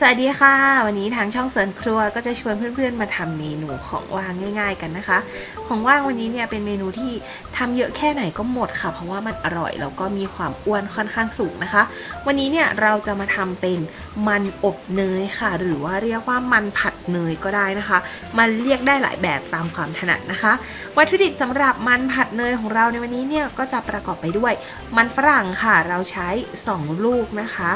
สวัสดีค่ะ วันนี้ทางช่องเสริญครัวก็จะชวนเพื่อนๆมาทำเมนูของว่างง่าย ๆ กันนะคะ ของว่างวันนี้เนี่ยเป็นเมนูที่ ทำเยอะแค่ไหนก็หมดค่ะ เพราะว่ามันอร่อยแล้วก็มีความอ้วนค่อนข้างสูงนะคะ วันนี้เนี่ยเราจะมาทำเป็นมันอบเนยค่ะ หรือว่าเรียกว่ามันผัดเนยก็ได้นะคะ มันเรียกได้หลายแบบตามความถนัดนะคะ วัตถุดิบสำหรับมันผัดเนยของเราในวันนี้เนี่ยก็จะประกอบไปด้วย มันฝรั่งค่ะ เราใช้ 2 ลูกนะคะ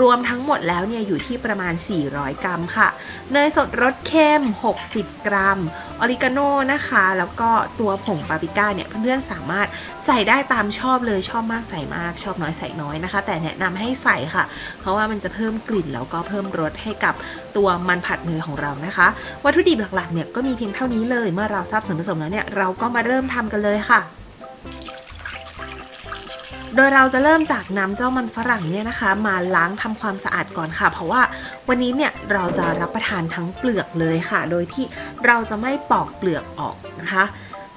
รวมทั้งหมดแล้วเนี่ยอยู่ที่ประมาณ 400 กรัมค่ะ เนยสดรสเค็ม60 กรัม ออริกาโนนะคะ แล้วก็ตัวผงปาปริก้าเนี่ยเพื่อนสามารถใส่ได้ตามชอบเลยชอบมากใส่มากชอบน้อยใส่น้อยนะคะ แต่แนะนำให้ใส่ค่ะ เพราะว่ามันจะเพิ่มกลิ่นแล้วก็เพิ่มรสให้กับตัวมันผัดเนยของเรานะคะ วัตถุดิบหลักๆเนี่ยก็มีเพียงเท่านี้เลย เมื่อเราทราบส่วนผสมแล้วเนี่ยเราก็มาเริ่มทำกันเลยค่ะโดยเราจะเริ่มจากน้ำเจ้ามันฝรั่งเนี่ยนะคะ มาล้างทำความสะอาดก่อนค่ะ เพราะว่าวันนี้เนี่ยเราจะรับประทานทั้งเปลือกเลยค่ะ โดยที่เราจะไม่ปอกเปลือกออกนะคะ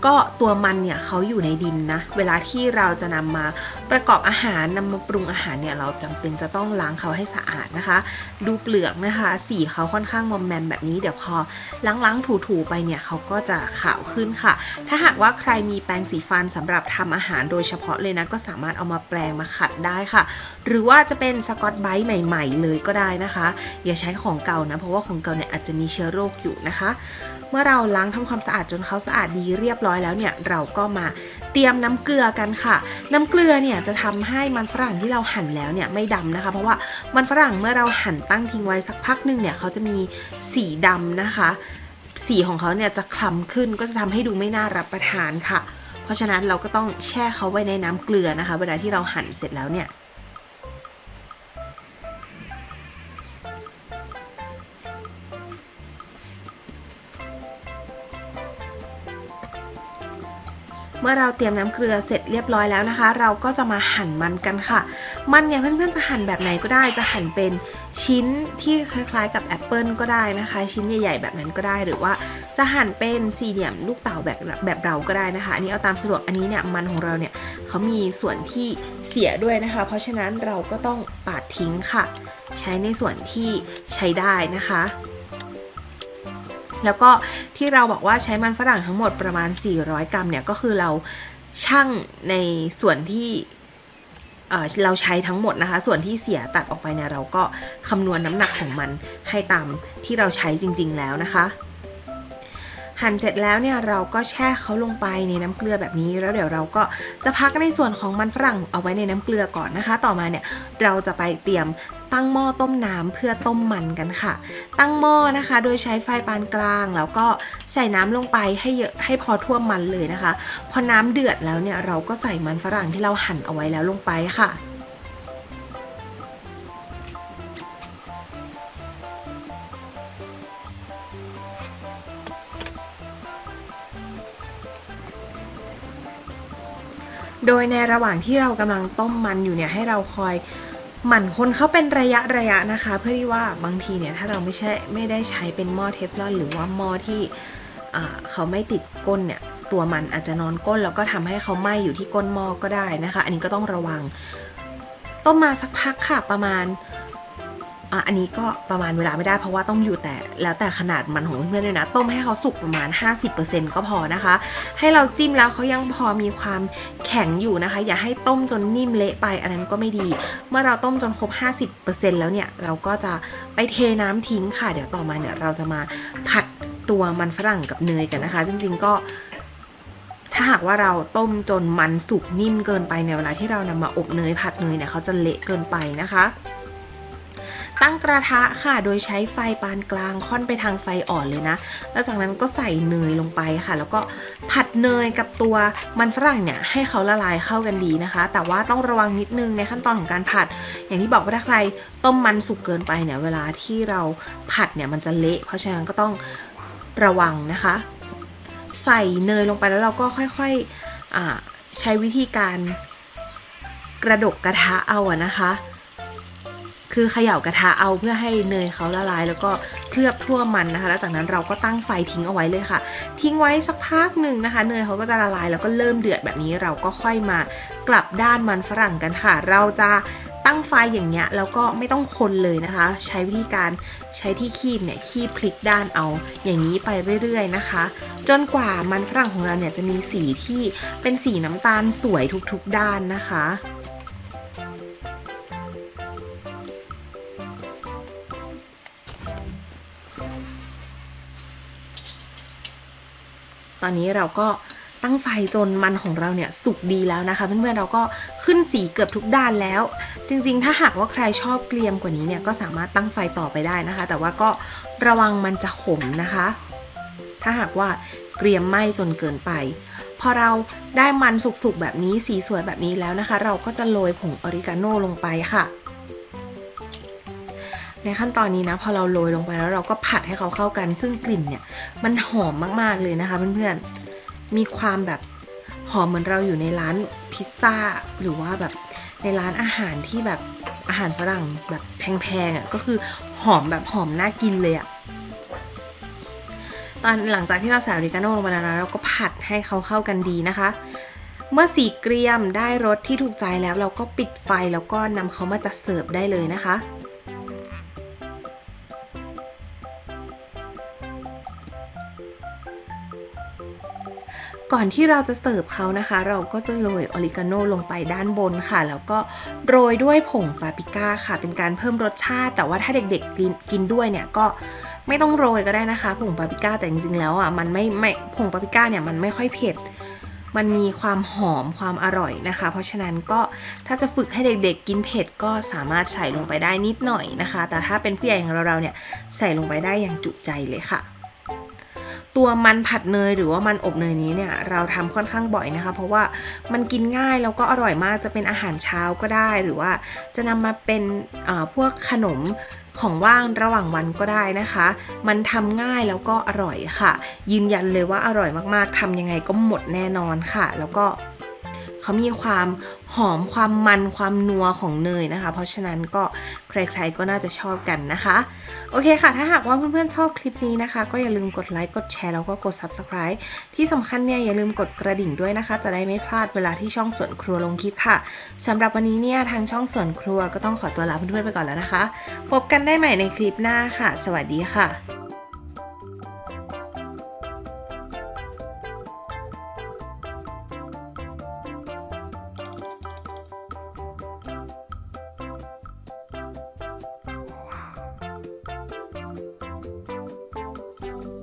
ก็ตัวมันเนี่ยเขาอยู่ในดินนะ เวลาที่เราจะนำมาประกอบอาหารนำมาปรุงอาหารเนี่ยเราจำเป็นจะต้องล้างเขาให้สะอาดนะคะ ดูเปลือกนะคะ สีเขาค่อนข้างมอมแมมแบบนี้เดี๋ยวพอล้างๆถูๆไปเนี่ยเขาก็จะขาวขึ้นค่ะ ถ้าหากว่าใครมีแปรงสีฟันสำหรับทำอาหารโดยเฉพาะเลยนะก็สามารถเอามาแปรงมาขัดได้ค่ะ หรือว่าจะเป็นสกอตไบรท์ใหม่ ๆ เลยก็ได้นะคะ อย่าใช้ของเก่านะเพราะว่าของเก่าเนี่ยอาจจะมีเชื้อโรคอยู่นะคะ เมื่อเราล้างทำความสะอาดจนเขาสะอาดดีเรียบร้อยแล้วเนี่ยเราก็มาเตรียมน้ำเกลือกันค่ะ น้ำเกลือเนี่ยจะทำให้มันฝรั่งที่เราหั่นแล้วเนี่ยไม่ดำนะคะ เพราะว่ามันฝรั่งเมื่อเราหั่นตั้งทิ้งไว้สักพักหนึ่งเนี่ยเขาจะมีสีดำนะคะ สีของเขาเนี่ยจะคล้ำขึ้นก็จะทำให้ดูไม่น่ารับประทานค่ะ เพราะฉะนั้นเราก็ต้องแช่เขาไว้ในน้ำเกลือนะคะ เวลาที่เราหั่นเสร็จแล้วเนี่ย มื่อเราเตรียมน้ำเกลือเสร็จเรียบร้อยแล้วนะคะ เราก็จะมาหั่นมันกันค่ะ มันเนี่ยเพื่อนๆจะหั่นแบบไหนก็ได้ จะหั่นเป็นชิ้นที่คล้ายๆ กับแอปเปิลก็ได้นะคะ ชิ้นใหญ่ๆ แบบนั้นก็ได้หรือว่าจะหั่นเป็นสี่เหลี่ยมลูกเต๋าแบบแบบเราก็ได้นะคะอันนี้เอาตามสะดวกอันนี้เนี่ยมันของเราเนี่ยเขามีส่วนที่เสียด้วยนะคะ เพราะฉะนั้นเราก็ต้องปาดทิ้งค่ะ ใช้ในส่วนที่ใช้ได้นะคะ แล้วก็ที่เราบอกว่าใช้มันฝรั่งทั้งหมดประมาณ 400 กรัมเนี่ย ก็คือเราชั่งในส่วนที่เราใช้ทั้งหมดนะคะ ส่วนที่เสียตัดออกไปเนี่ยเราก็คำนวณน้ำหนักของมันให้ตามที่เราใช้จริง ๆ แล้วนะคะ หั่นเสร็จแล้วเนี่ยเราก็แช่เขาลงไปในน้ำเกลือแบบนี้ แล้วเดี๋ยวเราก็จะพักในส่วนของมันฝรั่งเอาไว้ในน้ำเกลือก่อนนะคะ ต่อมาเนี่ยเราจะไปเตรียม ตั้งหม้อต้มน้ำเพื่อต้มมันกันค่ะ ตั้งหม้อนะคะ โดยใช้ไฟปานกลาง แล้วก็ใส่น้ำลงไปให้เยอะให้พอท่วมมันเลยนะคะ พอน้ำเดือดแล้วเนี่ยเราก็ใส่มันฝรั่งที่เราหั่นเอาไว้แล้วลงไปค่ะโดยในระหว่างที่เรากำลังต้มมันอยู่เนี่ยให้เราคอย หมั่นคนเข้าเป็นระยะระยะนะคะ เพื่อที่ว่าบางทีเนี่ยถ้าเราไม่ใช่ไม่ได้ใช้เป็นหม้อเทฟลอนหรือว่าหม้อที่เขาไม่ติดก้นเนี่ยตัวมันอาจจะนอนก้นแล้วก็ทำให้เขาไหม้อยู่ที่ก้นหม้อก็ได้นะคะ อันนี้ก็ต้องระวัง ต้มมาสักพักค่ะประมาณ อะอันนี้ก็ประมาณเวลาไม่ได้เพราะว่าต้องอยู่แต่แล้วแต่ขนาดมันของเพื่อนด้วยนะ ต้มให้เขาสุกประมาณ 50%ก็พอนะคะ ให้เราจิ้มแล้วเขายังพอมีความแข็งอยู่นะคะ อย่าให้ต้มจนนิ่มเละไปอันนั้นก็ไม่ดี เมื่อเราต้มจนครบ 50%แล้วเนี่ยเราก็จะไปเทน้ำทิ้งค่ะ เดี๋ยวต่อมาเนี่ยเราจะมาผัดตัวมันฝรั่งกับเนยกันนะคะ จริงๆก็ถ้าหากว่าเราต้มจนมันสุกนิ่มเกินไปในเวลาที่เรานำมาอบเนยผัดเนยเนี่ยเขาจะเละเกินไปนะคะ ตั้งกระทะค่ะ โดยใช้ไฟปานกลางค่อนไปทางไฟอ่อนเลยนะ แล้วจากนั้นก็ใส่เนยลงไปค่ะ แล้วก็ผัดเนยกับตัวมันฝรั่งเนี่ยให้เขาละลายเข้ากันดีนะคะ แต่ว่าต้องระวังนิดนึงในขั้นตอนของการผัด อย่างที่บอกว่าถ้าใครต้มมันสุกเกินไปเนี่ยเวลาที่เราผัดเนี่ยมันจะเละ เพราะฉะนั้นก็ต้องระวังนะคะ ใส่เนยลงไปแล้วเราก็ค่อยๆใช้วิธีการกระดกกระทะเอาอะนะคะ คือเขย่ากระทะเอาเพื่อให้เนยเขาละลาย แล้วก็เคลือบทั่วมันนะคะ แล้วจากนั้นเราก็ตั้งไฟทิ้งเอาไว้เลยค่ะ ทิ้งไว้สักพักหนึ่งนะคะ เนยเขาก็จะละลายแล้วก็เริ่มเดือดแบบนี้เราก็ค่อยมากลับด้านมันฝรั่งกันค่ะ เราจะตั้งไฟอย่างเงี้ยแล้วก็ไม่ต้องคนเลยนะคะ ใช้วิธีการใช้ที่คีบเนี่ยคีบพลิกด้านเอาอย่างนี้ไปเรื่อยๆนะคะ จนกว่ามันฝรั่งของเราเนี่ยจะมีสีที่เป็นสีน้ำตาลสวยทุกๆด้านนะคะ ตอนนี้เราก็ตั้งไฟจนมันของเราเนี่ยสุกดีแล้วนะคะเพื่อนๆเราก็ขึ้นสีเกือบทุกด้านแล้ว จริงๆ ถ้าหากว่าใครชอบเกรียมกว่านี้เนี่ยก็สามารถตั้งไฟต่อไปได้นะคะ แต่ว่าก็ระวังมันจะขมนะคะ ถ้าหากว่าเกรียมไหม้จนเกินไป พอเราได้มันสุกๆแบบนี้สีสวยแบบนี้แล้วนะคะ เราก็จะโรยผงออริกาโนลงไปค่ะ ในขั้นตอนนี้นะพอเราโรยลงไปแล้วเราก็ผัดให้เขาเข้ากัน ซึ่งกลิ่นเนี่ยมันหอมมากๆเลยนะคะเพื่อนๆมีความแบบหอมเหมือนเราอยู่ในร้านพิซซ่าหรือว่าแบบในร้านอาหารที่แบบอาหารฝรั่งแบบแพงๆอะก็คือหอมแบบหอมน่ากินเลยอะตอนหลังจากที่เราใส่ออริกาโน่ลงไปแล้วนะเราก็ผัดให้เขาเข้ากันดีนะคะ เมื่อสีเกรียมได้รสที่ถูกใจแล้ว เราก็ปิดไฟแล้วก็นำเขามาจัดเสิร์ฟได้เลยนะคะ ก่อนที่เราจะเสิร์ฟเขานะคะ เราก็จะโรยออริกาโน่ลงไปด้านบนค่ะ แล้วก็โรยด้วยผงปาปริก้าค่ะ เป็นการเพิ่มรสชาติ แต่ว่าถ้าเด็กๆกินกินด้วยเนี่ยก็ไม่ต้องโรยก็ได้นะคะผงปาปริก้าแต่จริงๆแล้วอะมันไม่ไม่ผงปาปริก้าเนี่ยมันไม่ค่อยเผ็ดมันมีความหอมความอร่อยนะคะ เพราะฉะนั้นก็ถ้าจะฝึกให้เด็กๆ กินเผ็ดก็สามารถใส่ลงไปได้นิดหน่อยนะคะ แต่ถ้าเป็นผู้ใหญ่อย่างเราๆเนี่ยใส่ลงไปได้อย่างจุใจเลยค่ะ ตัวมันผัดเนยหรือว่ามันอบเนยนี้เนี่ยเราทำค่อนข้างบ่อยนะคะ เพราะว่ามันกินง่ายแล้วก็อร่อยมากจะเป็นอาหารเช้าก็ได้ หรือว่าจะนำมาเป็นอ่อพวกขนมของว่างระหว่างวันก็ได้นะคะ มันทำง่ายแล้วก็อร่อยค่ะ ยืนยันเลยว่าอร่อยมากๆทำยังไงก็หมดแน่นอนค่ะ แล้วก็ เขามีความหอมความมันความนัวของเนยนะคะ เพราะฉะนั้นก็ใครๆก็น่าจะชอบกันนะคะ โอเคค่ะ ถ้าหากว่าเพื่อนๆชอบคลิปนี้นะคะ ก็อย่าลืมกดไลค์กดแชร์แล้วก็กด Subscribe ที่สำคัญเนี่ยอย่าลืมกดกระดิ่งด้วยนะคะ จะได้ไม่พลาดเวลาที่ช่องสวนครัวลงคลิปค่ะสำหรับวันนี้เนี่ยทางช่องสวนครัวก็ต้องขอตัวลาเพื่อนๆไปก่อนแล้วนะคะ พบกันได้ใหม่ในคลิปหน้าค่ะ สวัสดีค่ะ Bye.